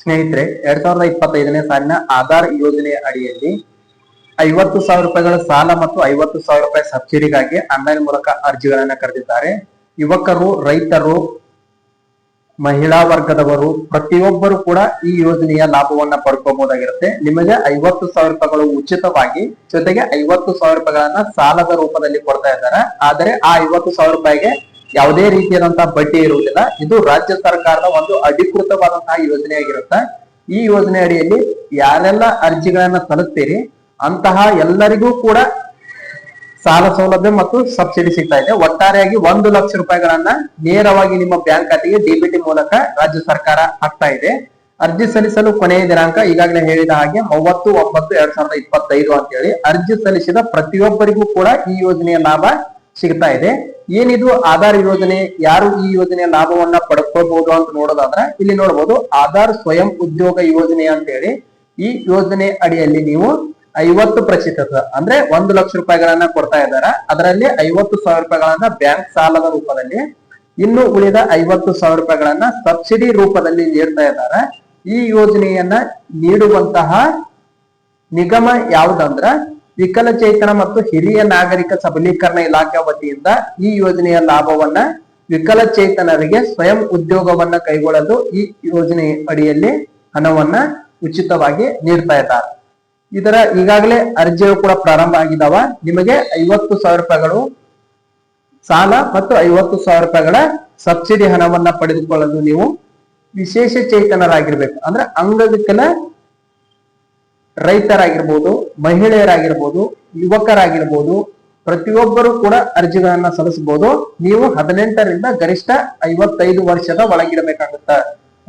ಸ್ನೇಹಿತರೆ, ಎರಡ್ ಸಾವಿರದ ಇಪ್ಪತ್ತೈದನೇ ಸಾಲಿನ ಆಧಾರ್ ಯೋಜನೆಯ ಅಡಿಯಲ್ಲಿ ಐವತ್ತು ಸಾವಿರ ರೂಪಾಯಿಗಳ ಸಾಲ ಮತ್ತು ಐವತ್ತು ಸಾವಿರ ರೂಪಾಯಿ ಸಬ್ಸಿಡಿಗಾಗಿ ಆನ್ಲೈನ್ ಮೂಲಕ ಅರ್ಜಿಗಳನ್ನು ಕರೆದಿದ್ದಾರೆ. ಯುವಕರು, ರೈತರು, ಮಹಿಳಾ ವರ್ಗದವರು, ಪ್ರತಿಯೊಬ್ಬರು ಕೂಡ ಈ ಯೋಜನೆಯ ಲಾಭವನ್ನ ಪಡ್ಕೋಬಹುದಾಗಿರುತ್ತೆ. ನಿಮಗೆ ಐವತ್ತು ಸಾವಿರ ರೂಪಾಯಿಗಳು ಉಚಿತವಾಗಿ ಜೊತೆಗೆ ಐವತ್ತು ಸಾವಿರ ರೂಪಾಯಿಗಳನ್ನ ಸಾಲದ ರೂಪದಲ್ಲಿ ಕೊಡ್ತಾ ಇದ್ದಾರೆ. ಆದರೆ ಆ ಐವತ್ತು ಸಾವಿರ ರೂಪಾಯಿಗೆ ಯಾವುದೇ ರೀತಿಯಾದಂತಹ ಬಡ್ಡಿ ಇರುವುದಿಲ್ಲ. ಇದು ರಾಜ್ಯ ಸರ್ಕಾರದ ಒಂದು ಅಧಿಕೃತವಾದಂತಹ ಯೋಜನೆ ಆಗಿರುತ್ತೆ. ಈ ಯೋಜನೆ ಅಡಿಯಲ್ಲಿ ಯಾರೆಲ್ಲ ಅರ್ಜಿಗಳನ್ನ ಸಲ್ಲಿಸ್ತೀರಿ ಅಂತಹ ಎಲ್ಲರಿಗೂ ಕೂಡ ಸಾಲ ಸೌಲಭ್ಯ ಮತ್ತು ಸಬ್ಸಿಡಿ ಸಿಗ್ತಾ ಇದೆ. ಒಟ್ಟಾರೆಯಾಗಿ ಒಂದು ಲಕ್ಷ ರೂಪಾಯಿಗಳನ್ನ ನೇರವಾಗಿ ನಿಮ್ಮ ಬ್ಯಾಂಕ್ ಖಾತೆಗೆ ಡಿಬಿಟಿ ಮೂಲಕ ರಾಜ್ಯ ಸರ್ಕಾರ ಹಾಕ್ತಾ ಇದೆ. ಅರ್ಜಿ ಸಲ್ಲಿಸಲು ಕೊನೆಯ ದಿನಾಂಕ ಈಗಾಗಲೇ ಹೇಳಿದ ಹಾಗೆ ಮೂವತ್ತು, ಒಂಬತ್ತು, ಎರಡ್ ಸಾವಿರದ ಇಪ್ಪತ್ತೈದು ಅಂತ ಹೇಳಿ ಅರ್ಜಿ ಸಲ್ಲಿಸಿದ ಪ್ರತಿಯೊಬ್ಬರಿಗೂ ಕೂಡ ಈ ಯೋಜನೆಯ ಲಾಭ ಸಿಗ್ತಾ ಇದೆ. ಏನಿದು ಆಧಾರ್ ಯೋಜನೆ, ಯಾರು ಈ ಯೋಜನೆಯ ಲಾಭವನ್ನ ಪಡ್ಕೋಬಹುದು ಅಂತ ನೋಡೋದಾದ್ರೆ ಇಲ್ಲಿ ನೋಡಬಹುದು ಆಧಾರ್ ಸ್ವಯಂ ಉದ್ಯೋಗ ಯೋಜನೆ ಅಂತ ಹೇಳಿ ಈ ಯೋಜನೆ ಅಡಿಯಲ್ಲಿ ನೀವು ಐವತ್ತು ಪ್ರತಿಶತ, ಅಂದ್ರೆ ಒಂದು ಲಕ್ಷ ರೂಪಾಯಿಗಳನ್ನ ಕೊಡ್ತಾ ಇದ್ದಾರೆ. ಅದರಲ್ಲಿ ಐವತ್ತು ಸಾವಿರ ರೂಪಾಯಿಗಳನ್ನ ಬ್ಯಾಂಕ್ ಸಾಲದ ರೂಪದಲ್ಲಿ, ಇನ್ನು ಉಳಿದ ಐವತ್ತು ಸಾವಿರ ರೂಪಾಯಿಗಳನ್ನ ಸಬ್ಸಿಡಿ ರೂಪದಲ್ಲಿ ನೀಡ್ತಾ ಇದ್ದಾರೆ. ಈ ಯೋಜನೆಯನ್ನ ನೀಡುವಂತಹ ನಿಗಮ ಯಾವುದಂದ್ರ ವಿಕಲಚೇತನ ಮತ್ತು ಹಿರಿಯ ನಾಗರಿಕ ಸಬಲೀಕರಣ ಇಲಾಖೆ ವತಿಯಿಂದ ಈ ಯೋಜನೆಯ ಲಾಭವನ್ನ ವಿಕಲಚೇತನರಿಗೆ ಸ್ವಯಂ ಉದ್ಯೋಗವನ್ನ ಕೈಗೊಳ್ಳಲು ಈ ಯೋಜನೆ ಅಡಿಯಲ್ಲಿ ಹಣವನ್ನ ಉಚಿತವಾಗಿ ನೀಡ್ತಾ ಇದ್ದಾರೆ. ಇದರ ಈಗಾಗಲೇ ಅರ್ಜಿಯು ಕೂಡ ಪ್ರಾರಂಭ ಆಗಿದಾವ. ನಿಮಗೆ ಐವತ್ತು ಸಾವಿರ ರೂಪಾಯಿಗಳು ಸಾಲ ಮತ್ತು ಐವತ್ತು ಸಾವಿರ ರೂಪಾಯಿಗಳ ಸಬ್ಸಿಡಿ ಹಣವನ್ನ ಪಡೆದುಕೊಳ್ಳಲು ನೀವು ವಿಶೇಷ ಚೇತನರಾಗಿರ್ಬೇಕು. ಅಂದ್ರೆ ಅಂಗವಿಕಲ ರೈತರಾಗಿರ್ಬೋದು, ಮಹಿಳೆಯರಾಗಿರ್ಬೋದು, ಯುವಕರಾಗಿರ್ಬೋದು, ಪ್ರತಿಯೊಬ್ಬರು ಕೂಡ ಅರ್ಜಿಗಳನ್ನ ಸಲ್ಲಿಸಬಹುದು. ನೀವು ಹದಿನೆಂಟರಿಂದ ಗರಿಷ್ಠ ಐವತ್ತೈದು ವರ್ಷದ ಒಳಗಿರಬೇಕಾಗುತ್ತ?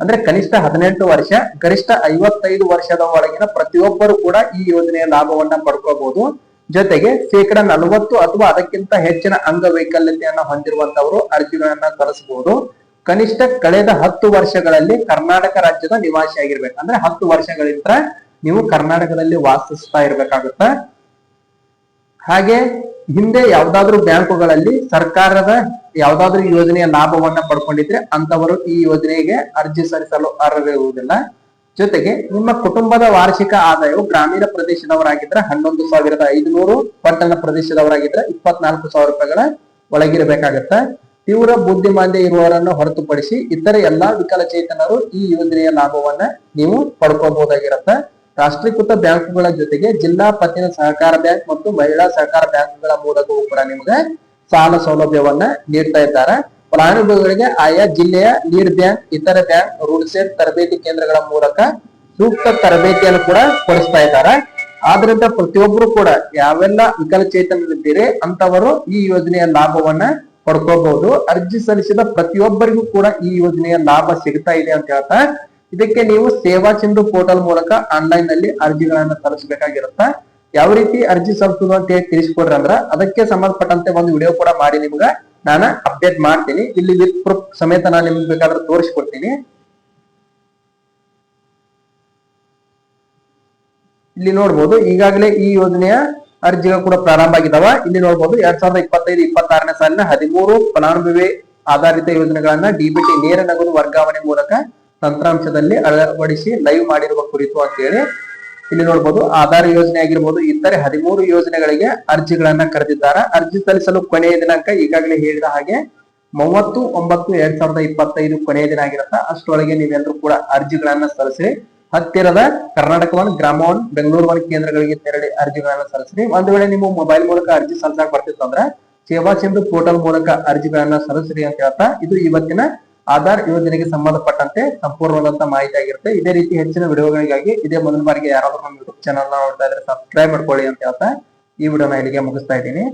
ಅಂದ್ರೆ ಕನಿಷ್ಠ ಹದಿನೆಂಟು ವರ್ಷ, ಗರಿಷ್ಠ ಐವತ್ತೈದು ವರ್ಷದ ಒಳಗಿನ ಪ್ರತಿಯೊಬ್ಬರು ಕೂಡ ಈ ಯೋಜನೆಯ ಲಾಭವನ್ನ ಪಡ್ಕೋಬಹುದು. ಜೊತೆಗೆ ಶೇಕಡ ನಲವತ್ತು ಅಥವಾ ಅದಕ್ಕಿಂತ ಹೆಚ್ಚಿನ ಅಂಗವೈಕಲ್ಯತೆಯನ್ನ ಹೊಂದಿರುವಂತವರು ಅರ್ಜಿಗಳನ್ನ ಸಲ್ಲಿಸಬಹುದು. ಕನಿಷ್ಠ ಕಳೆದ ಹತ್ತು ವರ್ಷಗಳಲ್ಲಿ ಕರ್ನಾಟಕ ರಾಜ್ಯದ ನಿವಾಸಿಯಾಗಿರ್ಬೇಕು. ಅಂದ್ರೆ ಹತ್ತು ವರ್ಷಗಳಿಂದ ನೀವು ಕರ್ನಾಟಕದಲ್ಲಿ ವಾಸಿಸ್ತಾ ಇರ್ಬೇಕಾಗತ್ತ? ಹಾಗೆ ಹಿಂದೆ ಯಾವ್ದಾದ್ರು ಬ್ಯಾಂಕುಗಳಲ್ಲಿ ಸರ್ಕಾರದ ಯಾವ್ದಾದ್ರು ಯೋಜನೆಯ ಲಾಭವನ್ನ ಪಡ್ಕೊಂಡಿದ್ರೆ ಅಂತವರು ಈ ಯೋಜನೆಗೆ ಅರ್ಜಿ ಸಲ್ಲಿಸಲು ಅರ್ಹರಿರುವುದಿಲ್ಲ. ಜೊತೆಗೆ ನಿಮ್ಮ ಕುಟುಂಬದ ವಾರ್ಷಿಕ ಆದಾಯವು ಗ್ರಾಮೀಣ ಪ್ರದೇಶದವರಾಗಿದ್ರೆ ಹನ್ನೊಂದು ಸಾವಿರದ ಐದುನೂರು, ಪಟ್ಟಣ ಪ್ರದೇಶದವರಾಗಿದ್ರೆ ಇಪ್ಪತ್ನಾಲ್ಕು ಸಾವಿರ ರೂಪಾಯಿಗಳ ಒಳಗಿರಬೇಕಾಗತ್ತ? ತೀವ್ರ ಬುದ್ಧಿಮಾಂದ್ಯ ಇರುವವರನ್ನು ಹೊರತುಪಡಿಸಿ ಇತರ ಎಲ್ಲಾ ವಿಕಲಚೇತನರು ಈ ಯೋಜನೆಯ ಲಾಭವನ್ನ ನೀವು ಪಡ್ಕೋಬಹುದಾಗಿರತ್ತ? ರಾಷ್ಟ್ರೀಕೃತ ಬ್ಯಾಂಕುಗಳ ಜೊತೆಗೆ ಜಿಲ್ಲಾ ಪತ್ತಿನ ಸಹಕಾರ ಬ್ಯಾಂಕ್ ಮತ್ತು ಮಹಿಳಾ ಸಹಕಾರ ಬ್ಯಾಂಕ್ಗಳ ಮೂಲಕವೂ ಕೂಡ ನಿಮಗೆ ಸಾಲ ಸೌಲಭ್ಯವನ್ನ ನೀಡ್ತಾ ಇದ್ದಾರೆ. ಫಲಾನುಭವಿಗಳಿಗೆ ಆಯಾ ಜಿಲ್ಲೆಯ ನೀರ್ ಬ್ಯಾಂಕ್, ಇತರ ಬ್ಯಾಂಕ್ ರೂಲ್ ಸೆಟ್ ತರಬೇತಿ ಕೇಂದ್ರಗಳ ಮೂಲಕ ಸೂಕ್ತ ತರಬೇತಿಯನ್ನು ಕೂಡ ಕೊಡಿಸ್ತಾ ಇದ್ದಾರೆ. ಆದ್ರಿಂದ ಪ್ರತಿಯೊಬ್ಬರು ಕೂಡ ಯಾವೆಲ್ಲ ವಿಕಲಚೇತನರಿದ್ದೀರಿ ಅಂತವರು ಈ ಯೋಜನೆಯ ಲಾಭವನ್ನ ಪಡ್ಕೋಬಹುದು. ಅರ್ಜಿ ಸಲ್ಲಿಸಿದ ಪ್ರತಿಯೊಬ್ಬರಿಗೂ ಕೂಡ ಈ ಯೋಜನೆಯ ಲಾಭ ಸಿಗ್ತಾ ಇದೆ ಅಂತ ಹೇಳ್ತಾ ಇದಕ್ಕೆ ನೀವು ಸೇವಾ ಸಿಂಧು ಪೋರ್ಟಲ್ ಮೂಲಕ ಆನ್ಲೈನ್ನಲ್ಲಿ ಅರ್ಜಿಗಳನ್ನ ಸಲ್ಲಿಸಬೇಕಾಗಿರುತ್ತೆ ಯಾವ ರೀತಿ ಅರ್ಜಿ ಸಲ್ಲಿಸೋದು ಅಂತ ಹೇಳಿ ತಿಳಿಸ್ಕೊಡ್ರಿ ಅಂದ್ರ ಅದಕ್ಕೆ ಸಂಬಂಧಪಟ್ಟಂತೆ ಒಂದು ವಿಡಿಯೋ ಕೂಡ ಮಾಡಿ ನಿಮ್ಗ. ನಾನು ಅಪ್ಡೇಟ್ ಮಾಡ್ತೀನಿ. ಇಲ್ಲಿ ವಿತ್ ಪ್ರೂಫ್ ಸಮೇತ ನಾನು ನಿಮ್ಗೆ ಬೇಕಾದ್ರೆ ತೋರಿಸ್ಕೊಡ್ತೀನಿ. ಇಲ್ಲಿ ನೋಡ್ಬೋದು, ಈಗಾಗಲೇ ಈ ಯೋಜನೆಯ ಅರ್ಜಿಗಳು ಕೂಡ ಪ್ರಾರಂಭ ಆಗಿದಾವ. ಇಲ್ಲಿ ನೋಡ್ಬೋದು, ಎರಡ್ ಸಾವಿರದ ಇಪ್ಪತ್ತೈದು, ಇಪ್ಪತ್ತಾರನೇ ಸಾಲಿನ ಹದಿಮೂರು ಫಲಾನುಭವಿ ಆಧಾರಿತ ಯೋಜನೆಗಳನ್ನ ಡಿಬಿಟಿ ನೇರ ನಗದು ವರ್ಗಾವಣೆ ಮೂಲಕ ತಂತ್ರಾಂಶದಲ್ಲಿ ಅಳವಡಿಸಿ ಲೈವ್ ಮಾಡಿರುವ ಕುರಿತು ಅಂತ ಹೇಳಿ ಇಲ್ಲಿ ನೋಡಬಹುದು ಆಧಾರ್ ಯೋಜನೆ ಆಗಿರ್ಬೋದು, ಇತರೆ ಹದಿಮೂರು ಯೋಜನೆಗಳಿಗೆ ಅರ್ಜಿಗಳನ್ನ ಕರೆದಿದ್ದಾರೆ. ಅರ್ಜಿ ಸಲ್ಲಿಸಲು ಕೊನೆಯ ದಿನಾಂಕ ಈಗಾಗಲೇ ಹೇಳಿದ ಹಾಗೆ ಮೂವತ್ತು, ಒಂಬತ್ತು, ಎರಡ್ ಸಾವಿರದ ಇಪ್ಪತ್ತೈದು ಕೊನೆಯ ದಿನ ಆಗಿರುತ್ತೆ. ಅಷ್ಟರೊಳಗೆ ನೀವೆಲ್ಲರೂ ಕೂಡ ಅರ್ಜಿಗಳನ್ನ ಸಲ್ಲಿಸಿ ಹತ್ತಿರದ Karnataka one Grama one Bengaluru one ಕೇಂದ್ರಗಳಿಗೆ ತೆರಳಿ ಅರ್ಜಿಗಳನ್ನ ಸಲ್ಲಿಸಿರಿ. ಒಂದು ವೇಳೆ ನೀವು ಮೊಬೈಲ್ ಮೂಲಕ ಅರ್ಜಿ ಸಲ್ಲಿಸಕ್ ಬರ್ತಿತ್ತು ಅಂದ್ರೆ ಸೇವಾ ಸಿಂಧು ಪೋರ್ಟಲ್ ಮೂಲಕ ಅರ್ಜಿಗಳನ್ನ ಸಲ್ಲಿಸಿರಿ ಅಂತ ಹೇಳ್ತಾ, ಇದು ಇವತ್ತಿನ ಆಧಾರ್ ಯೋಜನೆಗೆ ಸಂಬಂಧಪಟ್ಟಂತೆ ಸಂಪೂರ್ಣವಾದಂತ ಮಾಹಿತಿ ಆಗಿರುತ್ತೆ. ಇದೇ ರೀತಿ ಹೆಚ್ಚಿನ ವಿಡಿಯೋಗಳಿಗಾಗಿ ಇದೇ ಮೊದಲ ಬಾರಿಗೆ ಯಾರಾದರೂ ನಮ್ಮ ಯೂಟ್ಯೂಬ್ ಚಾನಲ್ ನೋಡ್ತಾ ಇದ್ರೆ ಸಬ್ಸ್ಕ್ರೈಬ್ ಮಾಡ್ಕೊಳ್ಳಿ ಅಂತ ಹೇಳ್ತಾ ಈ ವಿಡಿಯೋನ ಇಲ್ಲಿಗೆ ಮುಗಿಸ್ತಾ ಇದ್ದೀನಿ.